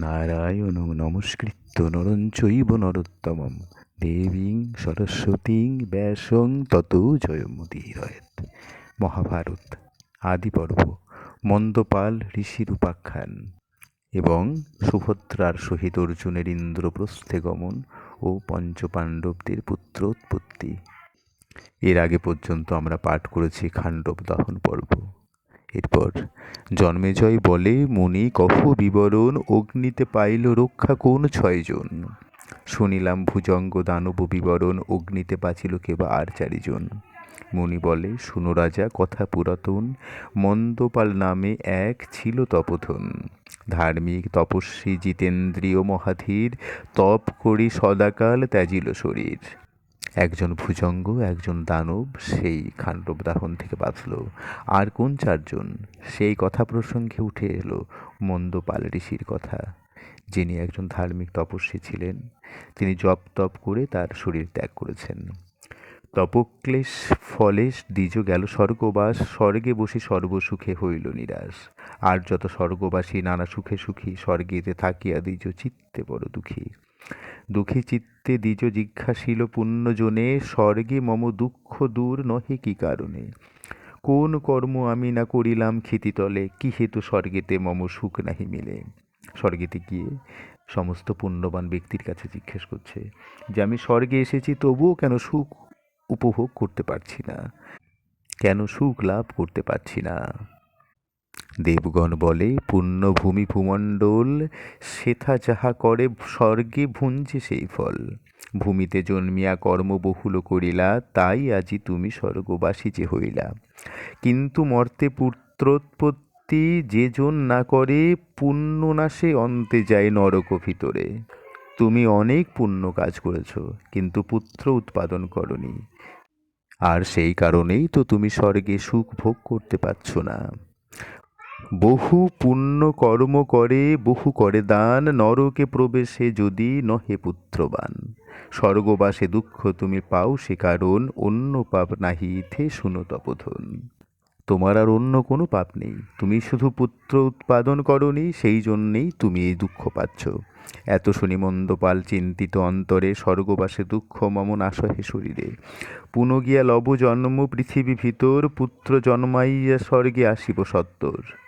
নারায়ণ নমস্কৃত্য নরং চৈব নরোত্তমম। দেবীং সরস্বতীং ব্যাসং তত জয়মুদীরয়েত মহাভারত আদি পর্ব মন্দপাল ঋষির উপাখ্যান এবং সুভদ্রার সহিত অর্জুনের ইন্দ্রপ্রস্থে গমন ও পঞ্চপাণ্ডবদের পুত্রোৎপত্তি। এর আগে পর্যন্ত আমরা পাঠ করেছি খাণ্ডব দহন পর্ব। এরপর, জন্মেজয় বলে মুনি কহ বিবরণ, অগ্নিতে পাইল রক্ষা কোন ছয়জন শুনিলাম ভুজঙ্গ দানব বিবরণ, অগ্নিতে বাঁচিল কেবা আর চারিজন মুনি বলে, শুনো রাজা, কথা পুরাতন, মন্দপাল নামে এক ছিল তপথন ধার্মিক তপস্বী জিতেন্দ্রীয় মহাধীর, তপ করি সদাকাল ত্যাজিল শরীর। একজন ভুজঙ্গ, একজন দানব সেই খাণ্ডব দাহন থেকে বাঁচল। আর কোন চারজন? সেই কথা প্রসঙ্গে উঠে এলো মন্দপাল ঋষির কথা। যিনি একজন ধার্মিক তপস্বী ছিলেন, তিনি জপ তপ করে তার শরীর ত্যাগ করেছেন। তপক্লেশ ফলেশ দ্বিজ গেল স্বর্গবাস, স্বর্গে বসে সর্বসুখে হইল নিরাশ। আর যত স্বর্গবাসী নানা সুখে সুখী, স্বর্গেতে থাকিয়া দ্বিজ চিত্তে বড় দুঃখী। দুঃখী চিত্তে দ্বিজ জিজ্ঞাসিল পুণ্যজনে, স্বর্গে মম দুঃখ দূর নহে কি কারণে? কোন কর্ম আমি না করিলাম ক্ষিতিতলে, কি হেতু স্বর্গেতে মম সুখ নাহি মিলে? স্বর্গেতে গিয়ে সমস্ত পুণ্যবান ব্যক্তির কাছে জিজ্ঞেস করছে যে, আমি স্বর্গে এসেছি, তবুও কেন সুখ উপভোগ করতে পারছি না? কেন সুখ লাভ করতে পারছি না? দেবগণ বলে, পুণ্যভূমি ভূমণ্ডল, সেথা যাহা করে স্বর্গে ভুঞ্জে সেই ফল। ভূমিতে জন্মিয়া কর্ম বহুল করিলা, তাই আজি তুমি স্বর্গবাসী যে হইলা। কিন্তু মর্তে পুত্রোৎপত্তি যে জন না করে, পুণ্য নাশে অন্তে যায় নরক ভিতরে। তুমি অনেক পুণ্য কাজ করেছ, কিন্তু পুত্র উৎপাদন করনি। আর সেই কারণেই তো তুমি স্বর্গে সুখ ভোগ করতে পারছ না। বহু পুণ্য কর্ম করে, বহু করে দান, নরকে প্রবেশে যদি নহে পুত্রবান। স্বর্গবাসে দুঃখ তুমি পাও সে কারণ, অন্য পাপ নাহি ইথে শুনো তপথন তোমার আর অন্য কোনো পাপ নেই। তুমি শুধু পুত্র উৎপাদন করনি, সেই জন্যেই তুমি এই দুঃখ পাচ্ছ। এত শুনি মন্দপাল চিন্তিত অন্তরে স্বর্গবাসে দুঃখ মমন আসহে শরীরে। পুন গিয়া লব জন্ম পৃথিবী ভিতর, পুত্র জন্মাইয়া স্বর্গে আসিব সত্তর।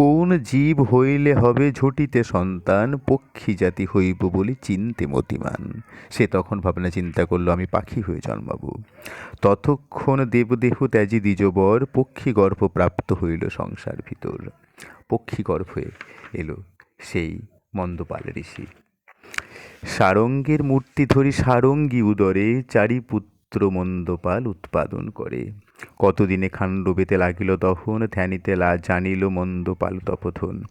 কোন জীব হইলে হবে ঝটিতে সন্তান? পক্ষী জাতি হইব বলে চিনতে মতিমান। সে তখন ভাবনা চিন্তা করল, আমি পাখি হয়ে জন্মাবো। ততক্ষণ দেবদেহ ত্যাজি দ্বিজবর, পক্ষী গর্ভ প্রাপ্ত হইল সংসার ভিতর। পক্ষী গর্ভে এলো সেই মন্দপাল ঋষি। সারঙ্গের মূর্তি ধরি সারঙ্গী উদরে চারি পুত্র মন্দপাল উৎপাদন করে। কতদিনে খাণ্ডবেতে লাগিল তখন, ধ্যানিতে লা জানিল মন্দপাল তপথন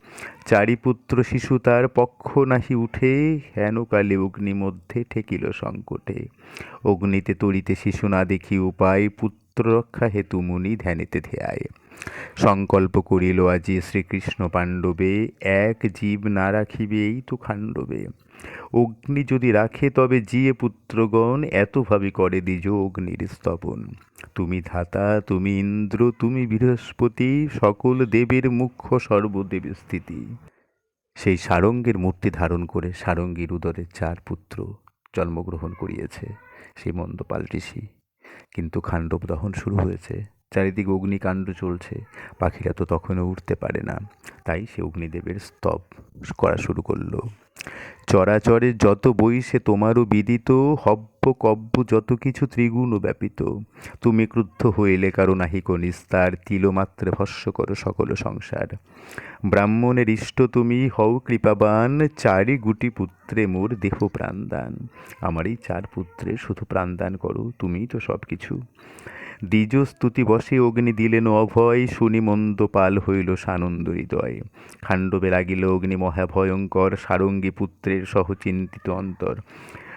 চারি পুত্র শিশু তার পক্ষ নাহি উঠে হেনকালে অগ্নি মধ্যে ঠেকিল সংকটে। অগ্নিতে তরিতে শিশু না দেখি উপায়, পুত্র রক্ষা হেতু মুনি ধ্যানিতে ধ্যায়। সংকল্প করিল আজি শ্রীকৃষ্ণ পাণ্ডবে, এক জীব না রাখিবে এই তো খাণ্ডবে। অগ্নি যদি রাখে তবে জিয়ে পুত্রগণ, এতভাবে করে দ্বিজ অগ্নির স্তবন। তুমি ধাতা, তুমি ইন্দ্র, তুমি বৃহস্পতি, সকল দেবের মুখ্য সর্বদেবের স্থিতি। সেই সারঙ্গের মূর্তি ধারণ করে সারঙ্গীর উদরের চার পুত্র জন্মগ্রহণ করিয়েছে। সেই মন্দপাল ঋষি কিন্তু খাণ্ডব দহন শুরু হয়েছে। চারিদিকে অগ্নিকাণ্ড চলছে। পাখিরা তো তখনও উঠতে পারে না। তাই সে অগ্নিদেবের স্তব করা শুরু করল। চরাচরে যত বই সে তোমারও বিদিত, হব্য কব্য যত কিছু ত্রিগুণ ব্যাপিত তুমি ক্রুদ্ধ হইলে কারও নাহিক নিস্তার তিলমাত্রে ভস্য করো সকল সংসার। ব্রাহ্মণের ইষ্ট তুমি হও কৃপাবান, চারি গুটি পুত্রে মোর দেহ প্রাণদান। আমার এই চার পুত্রে শুধু প্রাণদান করো তুমিই তো সব কিছু দ্বিজ স্তুতি বসে অগ্নি দিলেন অভয়, শুনি মন্দ পাল হইল সানন্দ হৃদয়। খাণ্ডবে লাগিল অগ্নি মহাভয়ঙ্কর সারঙ্গী পুত্রের সহচিন্তিত অন্তর।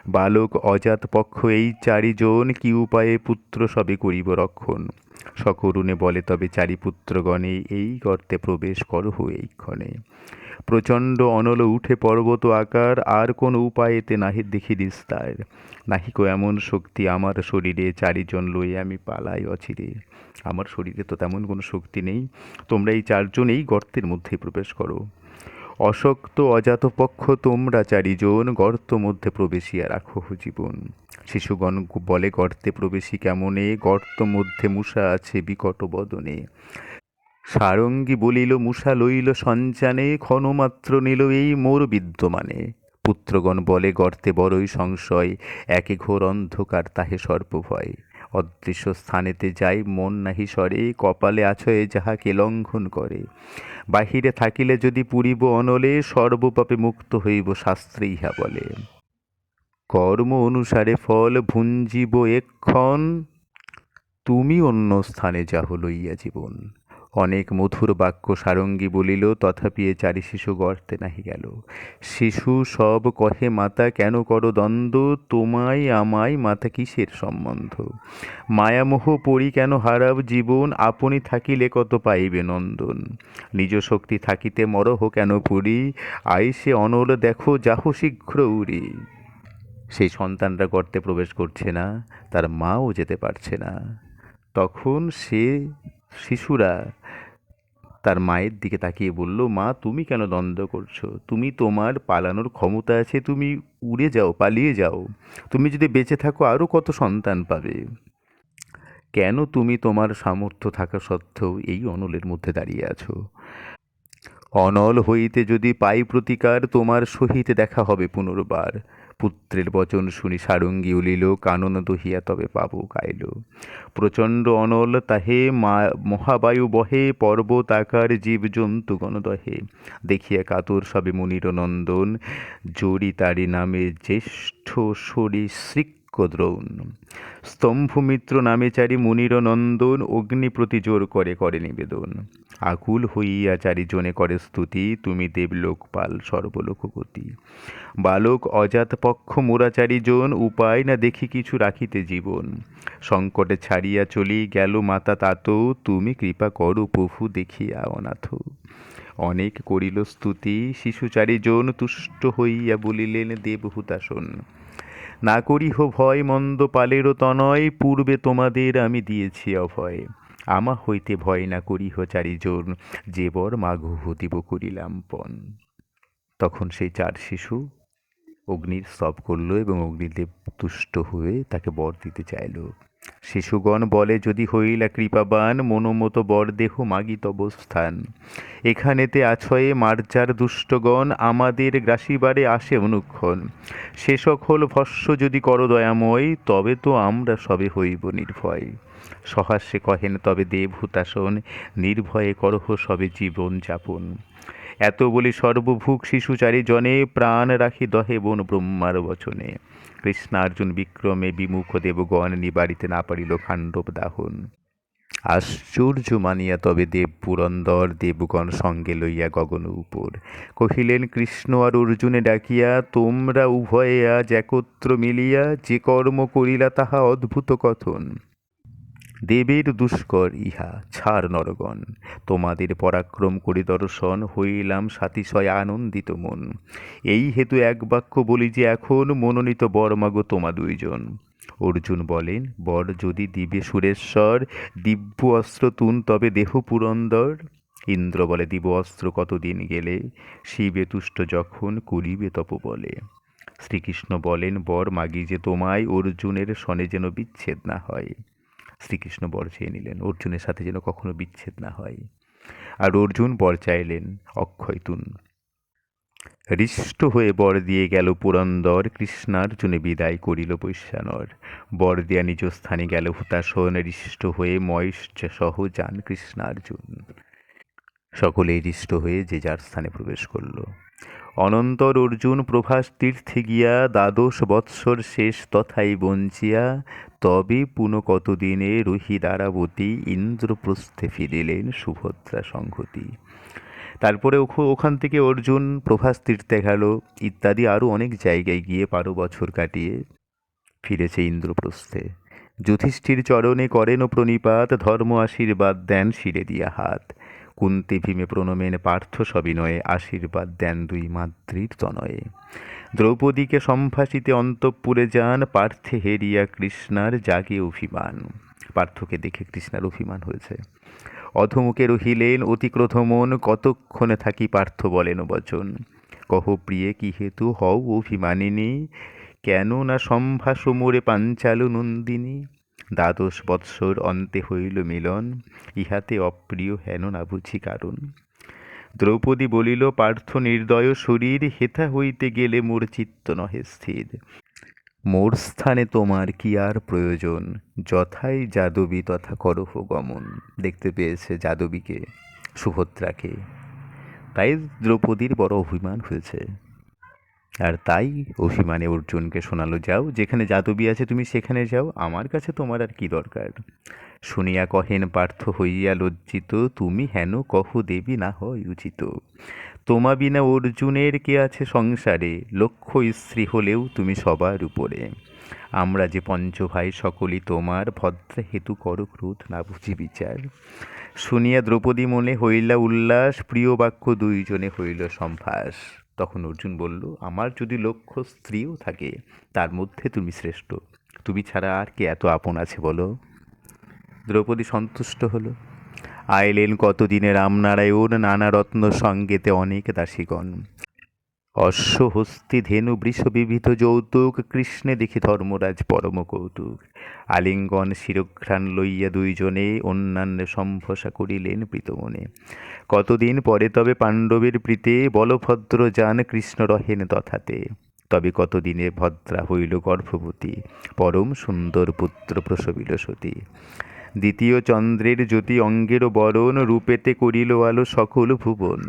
বালক অজাত পক্ষ, এই চারিজন কি উপায়ে পুত্র সবে করিব রক্ষণ? সকরুণে বলে, তবে চারি পুত্রগণে এই গর্তে প্রবেশ করহ এইক্ষণে। প্রচণ্ড অনল উঠে পর্বত আকার, আর কোন উপায়েতে নাহি দেখি বিস্তার। নাহিক এমন শক্তি আমার শরীরে, চারিজন লয়ে আমি পালাই অচিরে। আমার শরীরে তো তেমন কোনো শক্তি নেই। তোমরা এই চারজন এই গর্তের মধ্যে প্রবেশ করো। অশক্ত, অজাত পক্ষ তোমরা চারিজন গর্ত মধ্যে প্রবেশিয়া রাখো জীবন। শিশুগণ বলে, গর্তে প্রবেশী কেমনে? গর্ত মধ্যে মূষা আছে বিকট বদনে। সারঙ্গী বলিল, মূষা লইল সঞ্চানে, ক্ষণমাত্র নিল এই মোর বিদ্যমানে। পুত্রগণ বলে, গর্তে বড়ই সংশয়, একে ঘোর অন্ধকার, তাহে সর্বভয় অদৃশ্য স্থানেতে যাই, মন নাহি সরে, কপালে আছয়ে যাহাকে লঙ্ঘন করে। বাহিরে থাকিলে যদি পুরিব অনলে, সর্বপাপে মুক্ত হইব শাস্ত্রে ইহা বলে। কর্ম অনুসারে ফল ভুঞ্জিব এক্ষণ, তুমি অন্য স্থানে যাহ লইয়া জীবন। অনেক মধুর বাক্য সারঙ্গী বলিল, তথাপি এ চারি শিশু গর্তে নাহি গেল। শিশু সব কহে, মাতা, কেন করো দ্বন্দ্ব? তোমায়, আমায়, মাতা কিসের সম্বন্ধ? মায়ামোহ পড়ি কেন হারাব জীবন? আপনি থাকিলে কত পাইবে নন্দন? নিজ শক্তি থাকিতে মরহ কেন পুরি? আইসে অনল দেখো, যাহ শীঘ্র উড়ি। সেই সন্তানরা গর্তে প্রবেশ করছে না, তার মাও যেতে পারছে না। তখন সে শিশুরা তার মায়ের দিকে তাকিয়ে বলল, মা, তুমি কেন দ্বন্দ্ব করছ? তুমি তোমার পালানোর ক্ষমতা আছে, তুমি উড়ে যাও, পালিয়ে যাও। তুমি যদি বেঁচে থাকো আরও কত সন্তান পাবে? কেন তুমি তোমার সামর্থ্য থাকা সত্ত্বেও এই অনলের মধ্যে দাঁড়িয়ে আছো? অনল হইতে যদি পাই প্রতিকার, তোমার সহিত দেখা হবে পুনর্বার। পুত্রের বচন শুনি সারঙ্গী উলিল, কানন দহিয়া তবে পাবো গাইল। প্রচণ্ড অনল তাহে মা, মহাবায়ু বহে, পর্বত আকার জীবজন্তুগণ দহে। দেখিয়া কাতর সবে মুনির নন্দন, জড়ি তারি নামে জ্যেষ্ঠ সরি দ্রৌণ স্তম্ভমিত্র নামে চারি মুনির নন্দন অগ্নি প্রতি জোর করে করে নিবেদন। আকুল হইয়া চারিজনে করে স্তুতি, তুমি দেবলোকপাল সর্বলোকগতি। বালক অজাত পক্ষ মোরাচারি জন উপায় না দেখি কিছু রাখিতে জীবন। সংকটে ছাড়িয়া চলি, গেল মাতা তাত, তুমি কৃপা করো প্রভু দেখিয়া অনাথ। অনেক করিল স্তুতি, শিশু চারিজন তুষ্ট হইয়া বলিলেন, দেবহুতাসন। না করিহ ভয়, মন্দ পালেরও তনয়, পূর্বে তোমাদের আমি দিয়েছি অভয়। আমা হইতে ভয় না করিহ চারিজন, যে বর মাঘ দিব করিলাম পণ। তখন সেই চার শিশু অগ্নির স্তব করল এবং অগ্নিদেব তুষ্ট হয়ে তাকে বর দিতে চাইল। শিশুগণ বলে, যদি হইলা কৃপাবান, মনোমত বর দেহ মাগিত অবস্থান এখানেতে আছয়ে মার্জার দুষ্টগণ, আমাদের গ্রাসিবারে আসে অনুক্ষণ। সে সকল ভস্য যদি কর দয়াময়, তবে তো আমরা সবে হইব নির্ভয়। সহাস্যে কহেন, তবে দেবহুতাসন, নির্ভয়ে করহ সবে জীবন যাপন। এত বলি সর্বভূক শিশুচারী জনে প্রাণ রাখি দহে বন ব্রহ্মার বচনে। কৃষ্ণার্জুন বিক্রমে বিমুখ দেবগণ নিবারিতে না পারিল খাণ্ডব দাহন। আশ্চর্য মানিয়া তবে দেব পুরন্দর দেবগণ সঙ্গে লইয়া গগন উপর। কহিলেন, কৃষ্ণ আর অর্জুনে ডাকিয়া, তোমরা উভয়ে আজ একত্র মিলিয়া যে কর্ম করিলা তাহা অদ্ভুত কথন। দেবের দুষ্কর, ইহা ছাড় নরগণ। তোমাদের পরাক্রম করি দর্শন, হইলাম সাতিশয় আনন্দিত মন। এই হেতু এক বাক্য বলি যে, এখন মনোনীত বরমাগো তোমা দুইজন। অর্জুন বলেন, বর যদি দিবে সুরেশ্বর, দিব্য অস্ত্র তুন তবে দেহ পুরন্দর? ইন্দ্র বলে দিব অস্ত্র কতদিন গেলে? শিবে তুষ্ট যখন করিবে তপ বলে। শ্রীকৃষ্ণ বলেন, বর মাগি যে তোমায়, অর্জুনের সনে যেন বিচ্ছেদ না হয়। শ্রীকৃষ্ণ বর চেয়ে নিলেন। অর্জুনের সাথে যেন কখনো বিচ্ছেদ না হয়। আর অর্জুন বর চাইলেন অক্ষয়তুন হৃষ্ট হয়ে বর দিয়ে গেল পুরন্দর, কৃষ্ণার্জুনে বিদায় করিল বৈশ্যানর। বর দিয়া নিজ স্থানে গেল হুতাশন, হৃষ্ট হয়ে ময়শ্চ সহ যান কৃষ্ণার্জুন। সকলে হৃষ্ট হয়ে যে যার স্থানে প্রবেশ করল। অনন্তর অর্জুন প্রভাস তীর্থে গিয়া দ্বাদশ বৎসর শেষ তথাই বঞ্চিয়া তবে পুন কতদিনে রহি দ্বারাবতী ইন্দ্রপ্রস্থে ফিরিলেন সুভদ্রা সংহতি। তারপরে ওখান থেকে অর্জুন, প্রভাস তীর্থে গেল, ইত্যাদি আরও অনেক জায়গায় গিয়ে বারো বছর কাটিয়ে ফিরেছে ইন্দ্রপ্রস্থে। যুধিষ্ঠির চরণে করেন প্রণিপাত, ধর্ম আশীর্বাদ দেন শিরে দিয়া হাত। কুন্তি ভীমে প্রণমেন পার্থ সবিনয়ে আশীর্বাদ দেন দুই মাতৃর তনয়ে। দ্রৌপদীকে সম্ভাষিতে অন্তঃপুরে যান, পার্থে হেরিয়া কৃষ্ণার জাগে অভিমান। পার্থকে দেখে কৃষ্ণার অভিমান হয়েছে। অধমুখে রহিলেন, অতিক্রোধমন, কতক্ষণে থাকি পার্থ বলেন বচন। কহ, প্রিয়ে, কি হেতু? হও অভিমানিনী, কেন না সম্ভাস মোরে পাঞ্চালু নন্দিনী? দ্বাদশ বৎসর অন্তে হইল মিলন, ইহাতে অপ্রিয় হেন না বুঝি কারণ। দ্রৌপদী বলিল, পার্থ নির্দয় শরীর, হেথা হইতে গেলে মোর চিত্ত নহে স্থির। মোর স্থানে তোমার কি আর প্রয়োজন? যথাই যাদবী তথা করহ গমন। দেখতে পেয়েছে যাদবীকে, সুভদ্রাকে। তাই দ্রৌপদীর বড় অভিমান হয়েছে। আর তাই অভিমানে অর্জুনকে শোনালো, যাও, যেখানে যাদবী আছে তুমি সেখানে যাও, আমার কাছে তোমার আর কি দরকার? শুনিয়া কহেন পার্থ হইয়া লজ্জিত, তুমি হেন কহ দেবী না হয় উচিত। তোমা বিনা অর্জুনের কে আছে সংসারে? লক্ষ্য স্ত্রী হলেও তুমি সবার উপরে। আমরা যে পঞ্চভাই, সকলই তোমার ভদ্র হেতু কর ক্রোধ না বুঝি বিচার। শুনিয়া দ্রৌপদী মনে হইলা উল্লাস, প্রিয় বাক্য দুইজনে হইল সম্ভাস। তখন অর্জুন বলল, আমার যদি লক্ষ্য স্ত্রীও থাকে, তার মধ্যে তুমি শ্রেষ্ঠ। তুমি ছাড়া আর কে এত আপন আছে বলো? দ্রৌপদী সন্তুষ্ট হলো। আইলেন কতদিনে রামনারায়ণ, নানা রত্ন সঙ্গেতে অনেক দাসীগণ। অশ্ব হস্তি ধেনু বৃষ বিবিধ যৌতুক, কৃষ্ণে দেখি ধর্মরাজ পরম কৌতুক। আলিঙ্গন শিরঘ্রাণ লইয়া দুইজনে অন্যান্য সম্ভসা করিলেন প্রীতমনে। কতদিন পরে তবে পাণ্ডবের প্রীতে বলভদ্র যান কৃষ্ণ রহেন তথাতে। তবে কতদিনে ভদ্রা হইল গর্ভবতী, পরম সুন্দর পুত্র প্রসবিল সতী। দ্বিতীয় চন্দ্রের জ্যোতি অঙ্গের বরণ রূপেতে করিল আলো সকল ভুবন।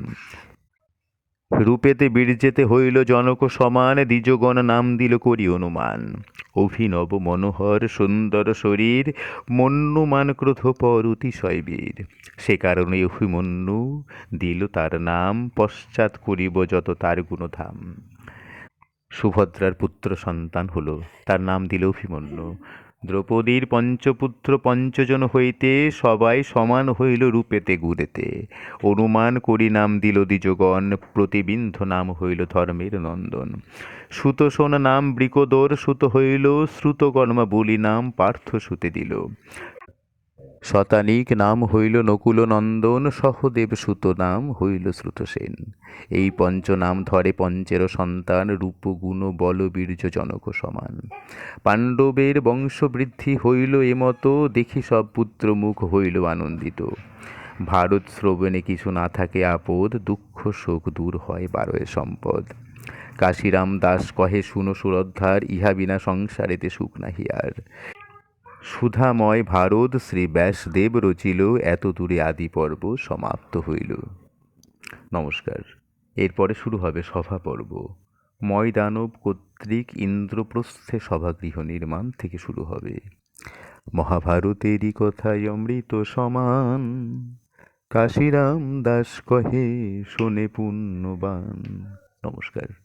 রূপেতে বীর্যেতে হইল জনক সমান, দ্বিজগণ নাম দিল করি অনুমান। অভিনব মনোহর, সুন্দর শরীর মন্যমান ক্রোধ পর অতিশয় বীর। সে কারণে অভিমন্যু দিল তার নাম, পশ্চাৎ করিব যত তার গুণধাম। সুভদ্রার পুত্র সন্তান হলো, তার নাম দিল অভিমন্যু। দ্রৌপদীর পঞ্চপুত্র পঞ্চজন হইতে সবাই সমান হইল রূপেতে গুরেতে অনুমান করি নাম দিল দ্বিজগণ, প্রতিবিন্ধ নাম হইল ধর্মের নন্দন। সুতসোন নাম বৃকদর সুত হইল, শ্রুতকর্মা বলি নাম পার্থ সুতে দিল। শতানিক নাম হইল নকুল নন্দন সহদেব সুত নাম হইল শ্রুতসেন। এই পঞ্চনাম ধরে পঞ্চের সন্তান রূপগুণ বল, বীর্য, জনক সমান। পাণ্ডবের বংশবৃদ্ধি হইল এমতো দেখি সব পুত্র মুখ হইল আনন্দিত। ভারত শ্রবণে কিছু না থাকে আপদ, দুঃখ, শোক দূর হয় বারোয় সম্পদ। কাশিরাম দাস কহে, শুনো সুরদ্ধার, ইহা বিনা সংসারেতে সুখ নাহি আর। সুধাময় ভারত শ্রী ব্যাসদেব রচিল এত দূরে আদি পর্ব সমাপ্ত হইল। নমস্কার। এরপরে শুরু হবে সভা পর্ব। ময়দানব কর্তৃক ইন্দ্রপ্রস্থে সভাগৃহ নির্মাণ থেকে শুরু হবে। মহাভারতেরই কথায় অমৃত সমান, কাশিরাম দাস কহে, শোনে পুণ্যবান। নমস্কার।